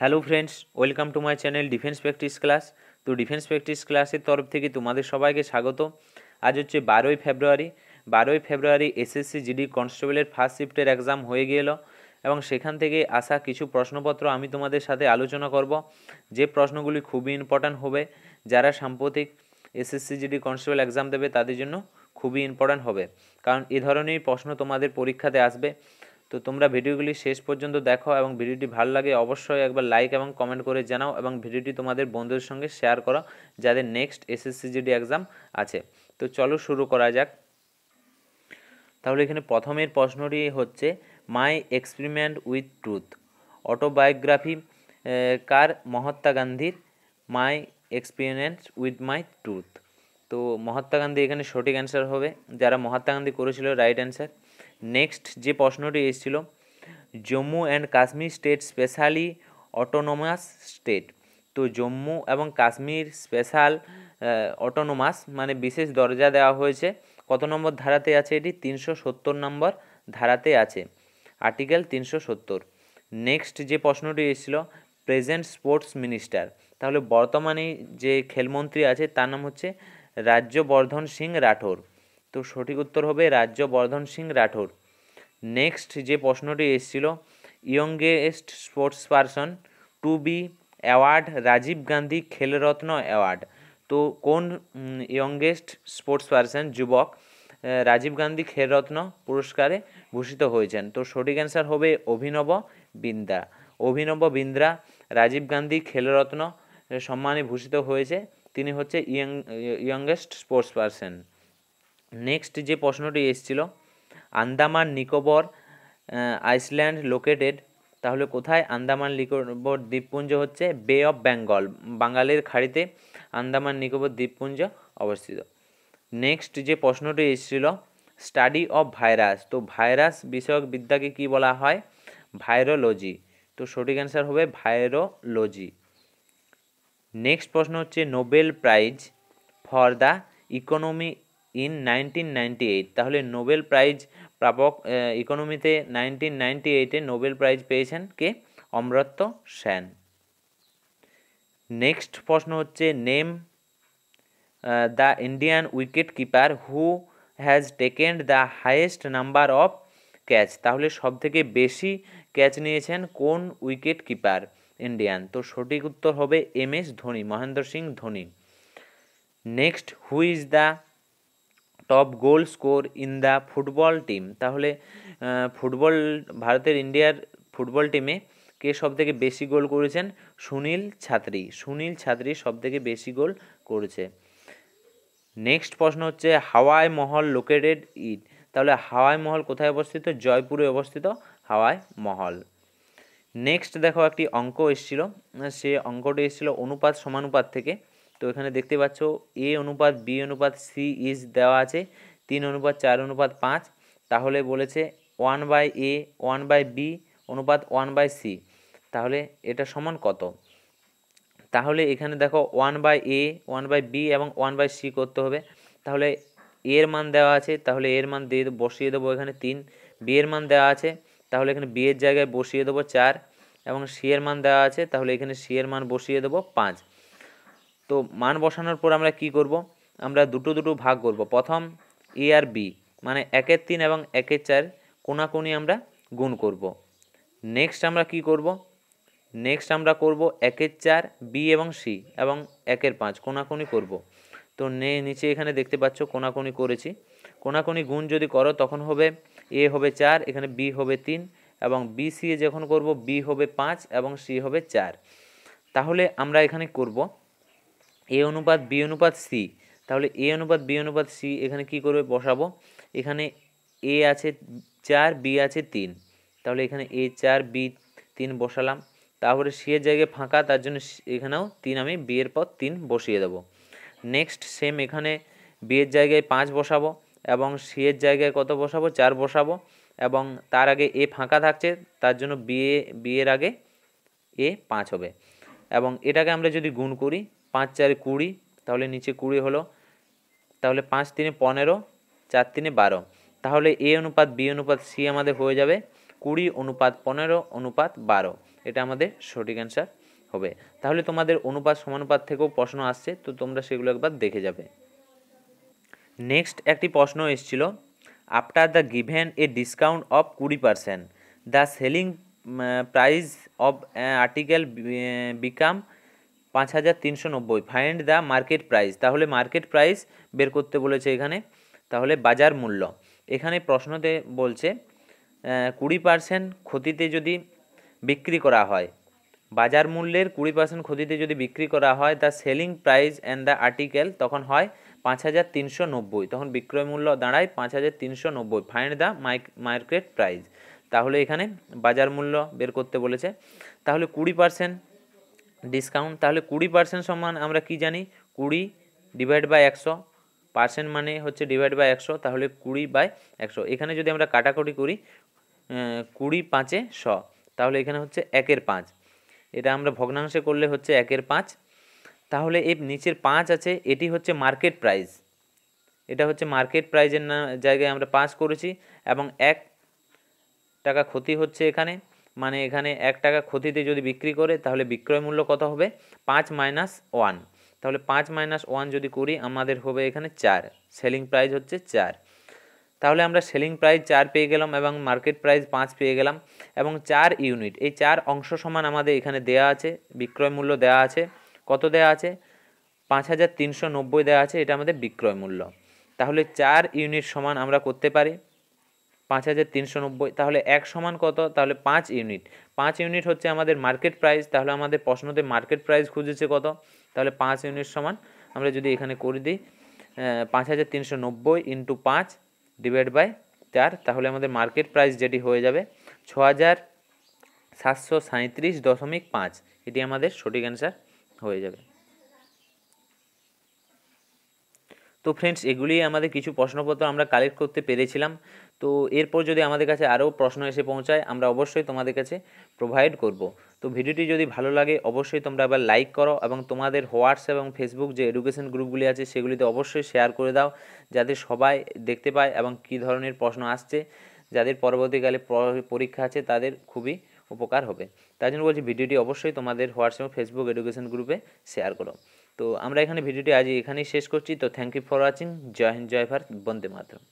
Hello friends, welcome to my channel defence practice class. তো defence practice ক্লাসের তরফ থেকে তোমাদের সবাইকে স্বাগত। আজ হচ্ছে বারোই ফেব্রুয়ারি। বারোই ফেব্রুয়ারি এসএসসি জিডি কনস্টেবলের ফার্স্ট শিফটের এক্সাম হয়ে গেল এবং সেখান থেকে আসা কিছু প্রশ্নপত্র আমি তোমাদের সাথে আলোচনা করব। যে প্রশ্নগুলি খুবই ইম্পর্ট্যান্ট হবে, যারা সাম্প্রতিক এসএসসি জিডি কনস্টেবল এক্সাম দেবে তাদের জন্য খুবই ইম্পর্ট্যান্ট হবে। কারণ এ ধরনের প্রশ্ন তোমাদের পরীক্ষাতে আসবে। তো তোমরা ভিডিওগুলি শেষ পর্যন্ত দেখো এবং ভিডিওটি ভালো লাগে অবশ্যই একবার লাইক এবং কমেন্ট করে জানাও এবং ভিডিওটি তোমাদের বন্ধুদের সঙ্গে শেয়ার করো যাদের নেক্সট এসএসসি জিডি এক্সাম আছে। তো চলো শুরু করা যাক। তাহলে এখানে প্রথমের প্রশ্নটি হচ্ছে my experiment with truth autobiography কার মহাত্মা গান্ধীর my experiment with my truth তো মহাত্মা গান্ধী এখানে সঠিক অ্যান্সার হবে। যারা মহাত্মা গান্ধী করেছিল রাইট অ্যান্সার নেক্সট যে প্রশ্নটি এসেছিল, Jammu and Kashmir state specially autonomous state তো জম্মু এবং কাশ্মীর স্পেশাল অটোনোমাস মানে বিশেষ দরজা দেওয়া হয়েছে। কত নম্বর ধারাতে আছে এটি? তিনশো সত্তর নম্বর ধারাতে আছে। আর্টিকেল তিনশো সত্তর। নেক্সট যে প্রশ্নটি এসেছিল প্রেজেন্ট স্পোর্টস মিনিস্টার তাহলে বর্তমানে যে খেলমন্ত্রী আছে, তার নাম হচ্ছে রাজ্যবর্ধন সিং রাঠোর। তো সঠিক উত্তর হবে রাজ্যবর্ধন সিং রাঠোর। নেক্সট যে প্রশ্নটি এসেছিল youngest sports person to be award Rajiv Gandhi Khel Ratna award তো কোন ইয়ংগেস্ট স্পোর্টস পারসন যুবক রাজীব গান্ধী খেলরত্ন পুরস্কারে ভূষিত হয়েছেন? তো সঠিক অ্যান্সার হবে অভিনব বিন্দ্রা। অভিনব বিন্দ্রা রাজীব গান্ধী খেলরত্ন সম্মানে ভূষিত হয়েছে। তিনি হচ্ছে young youngest sports person next যে প্রশ্নটি এসেছিল, আন্দামান নিকোবর আইসল্যান্ড লোকেটেড, তাহলে কোথায় আন্দামান নিকোবর দ্বীপপুঞ্জ হচ্ছে? বে অফ বেঙ্গল বাঙালির খাড়িতে আন্দামান নিকোবর দ্বীপপুঞ্জ অবস্থিত। নেক্সট যে প্রশ্নটি এসেছিল স্টাডি অফ ভাইরাস তো ভাইরাস বিষয়ক বিদ্যাকে কি বলা হয়? ভাইরোলজি তো সঠিক অ্যান্সার হবে ভাইরোলজি নেক্সট প্রশ্ন হচ্ছে Nobel prize for the economy in nineteen ninety eight তাহলে নোবেল প্রাইজ প্রাপক ইকোনমিতে নাইনটিন নাইনটি এইটে নোবেল প্রাইজ পেয়েছেন কে? অমরত্ব সেন। নেক্সট প্রশ্ন হচ্ছে name the Indian wicket keeper who has taken the highest number of catch তাহলে সব থেকে বেশি ক্যাচ নিয়েছেন কোন উইকেট কিপার ইন্ডিয়ান তো সঠিক উত্তর হবে M S Dhoni, Mahendra Singh Dhoni. Next who is the top goal score in the football team তাহলে ফুটবল ভারতের ইন্ডিয়ার ফুটবল টিমে কে সব থেকে বেশি গোল করেছেন? সুনীল ছাত্রী। সুনীল ছাত্রী সব থেকে বেশি গোল করেছে। নেক্সট প্রশ্ন হচ্ছে, হাওয়াই মহল লোকেটেড ইট তাহলে, হাওয়াই মহল কোথায় অবস্থিত? জয়পুরে অবস্থিত হাওয়াই মহল। নেক্সট দেখো একটি অঙ্ক এসেছিল। সে অঙ্কটি এসেছিল অনুপাত সমানুপাত থেকে। তো এখানে দেখতে পাচ্ছ এ অনুপাত, বি অনুপাত, সি ইজ দেওয়া আছে, তিন অনুপাত, চার অনুপাত, পাঁচ। তাহলে বলেছে one by A one by B অনুপাত ওয়ান বাই সি তাহলে এটা সমান কত? তাহলে এখানে দেখো one by A one by B এবং ওয়ান বাই সি করতে হবে। তাহলে এর মান দেওয়া আছে, তাহলে এর মান দিয়ে বসিয়ে দেবো এখানে তিন। বি এর মান দেওয়া আছে, তাহলে এখানে বি এর জায়গায় বসিয়ে দেবো চার। এবং সি এর মান দেওয়া আছে, তাহলে এখানে সি এর মান বসিয়ে দেবো পাঁচ। তো মান বসানোর পর আমরা কি করব? আমরা দুটো দুটো ভাগ করব। প্রথম এ আর বি মানে একের তিন এবং একের চার কোনাকুনি আমরা গুণ করব। নেক্সট আমরা কি করব? নেক্সট আমরা করব একের চার বি এবং সি এবং একের পাঁচ কোনাকুনি করব। তো নে, নিচে এখানে দেখতে পাচ্ছ কোনাকুনি করেছি। কোনাকুনি গুণ যদি করো তখন হবে এ হবে চার, এখানে বি হবে তিন এবং বি সি যখন করব বি হবে পাঁচ এবং সি হবে চার। তাহলে আমরা এখানে করব এ অনুপাত, বি অনুপাত, সি। তাহলে এ অনুপাত, বি অনুপাত, সি এখানে কি করবে? বসাবো। এখানে এ আছে চার, বি আছে তিন। তাহলে এখানে এ চার, বি তিন বসালাম। তারপরে সি এর জায়গায় ফাঁকা, তার জন্য এখানেও তিন আমি বি এর পর তিন বসিয়ে দেবো। নেক্সট সেম এখানে বি এর জায়গায় পাঁচ বসাবো এবং সি এর জায়গায় কত বসাবো? চার বসাবো এবং তার আগে এ ফাঁকা থাকছে, তার জন্য বি এ, বি এর আগে এ পাঁচ হবে। এবং এটাকে আমরা যদি গুণ করি পাঁচ, চারে কুড়ি, তাহলে নিচে কুড়ি হলো। তাহলে পাঁচ তিনে পনেরো, চার তিনে বারো। তাহলে এ অনুপাত, বি অনুপাত, সি আমাদের হয়ে যাবে কুড়ি অনুপাত পনেরো অনুপাত বারো। এটা আমাদের সঠিক অ্যান্সার হবে। তাহলে তোমাদের অনুপাত সমানুপাত থেকেও প্রশ্ন আসছে, তো তোমরা সেগুলো একবার দেখে যাবে। নেক্সট একটি প্রশ্ন এসেছিল after the given a discount of কুড়ি percent the selling price of article become পাঁচ হাজার তিনশো নব্বই। ফাইন্ড দ্য মার্কেট প্রাইস তাহলে মার্কেট প্রাইস বের করতে বলেছে এখানে। তাহলে বাজার মূল্য। এখানে প্রশ্নতে বলছে কুড়ি পার্সেন্ট ক্ষতিতে যদি বিক্রি করা হয়। বাজার মূল্যের কুড়ি পার্সেন্ট ক্ষতিতে যদি বিক্রি করা হয় the selling price and the article তখন হয় পাঁচ হাজার তিনশো নব্বই। তখন বিক্রয় মূল্য দাঁড়ায় পাঁচ হাজার তিনশো নব্বই। ফাইন্ড দ্য মার্কেট প্রাইস তাহলে এখানে বাজার মূল্য বের করতে বলেছে। তাহলে কুড়ি পার্সেন্ট ডিসকাউন্ট তাহলে কুড়ি পার্সেন্ট সমান আমরা কি জানি? কুড়ি ডিভাইড বাই একশো। পার্সেন্ট মানে হচ্ছে ডিভাইড বাই একশো, তাহলে কুড়ি বাই একশো। এখানে যদি আমরা কাটাকুটি করি কুড়ি পাঁচে শ, তাহলে এখানে হচ্ছে একের পাঁচ। এটা আমরা ভগ্নাংশে করলে হচ্ছে একের পাঁচ। তাহলে এর নিচের পাঁচ আছে, এটি হচ্ছে মার্কেট প্রাইস এটা হচ্ছে মার্কেট প্রাইজের জায়গায় আমরা পাঁচ করেছি, এবং এক টাকা ক্ষতি হচ্ছে এখানে। মানে এখানে এক টাকা ক্ষতিতে যদি বিক্রি করে, তাহলে বিক্রয় মূল্য কত হবে? পাঁচ মাইনাস ওয়ান। তাহলে পাঁচ মাইনাস ওয়ান যদি করি, আমাদের হবে এখানে চার। সেলিং প্রাইস হচ্ছে চার। তাহলে আমরা সেলিং প্রাইস চার পেয়ে গেলাম এবং মার্কেট প্রাইস পাঁচ পেয়ে গেলাম। এবং চার ইউনিট, এই চার অংশ সমান আমাদের এখানে দেয়া আছে, বিক্রয় মূল্য দেওয়া আছে। কত দেয়া আছে? পাঁচ হাজার তিনশো নব্বই দেওয়া আছে, এটা আমাদের বিক্রয় মূল্য। তাহলে চার ইউনিট সমান আমরা করতে পারি। পাঁচ হাজার তিনশো নব্বই, তাহলে এক সমান কত? তাহলে পাঁচ ইউনিট। পাঁচ ইউনিট হচ্ছে আমাদের মার্কেট প্রাইস, তাহলে আমাদের প্রশ্নতে মার্কেট প্রাইস খুঁজেছে কত? তাহলে পাঁচ ইউনিট সমান, আমরা যদি এখানে করে দিই পাঁচ হাজার তিনশো নব্বই ইন্টু পাঁচ ডিভাইড বাই চার, তাহলে আমাদের মার্কেট প্রাইস যেটি হয়ে যাবে ছ হাজার সাতশো সাঁত্রিশ দশমিক পাঁচ। এটি আমাদের সঠিক অ্যান্সার হয়ে যাবে। তো ফ্রেন্ডস এগুলি আমাদের কিছু প্রশ্নপত্র আমরা কালেক্ট করতে পেরেছিলাম। তো এরপর যদি আমাদের কাছে আরও প্রশ্ন এসে পৌঁছায়, আমরা অবশ্যই তোমাদের কাছে প্রোভাইড করব। তো ভিডিওটি যদি ভালো লাগে, অবশ্যই তোমরা আবার লাইক করো এবং তোমাদের হোয়াটসঅ্যাপ এবং ফেসবুক যে এডুকেশন গ্রুপগুলি আছে, সেগুলিতে অবশ্যই শেয়ার করে দাও, যাতে সবাই দেখতে পায় এবং কী ধরনের প্রশ্ন আসছে, যাদের পরবর্তীকালে পরীক্ষা আছে, তাদের খুবই উপকার হবে। তাই জন্য বলছি, ভিডিওটি অবশ্যই তোমাদের হোয়াটসঅ্যাপ ফেসবুক এডুকেশন গ্রুপে শেয়ার করো। তো আমরা এখানে ভিডিওটি আজ এখানেই শেষ করছি। তো থ্যাংক ইউ ফর ওয়াচিং জয় হিন্দ, জয় ভারত, বন্দে মাতরম।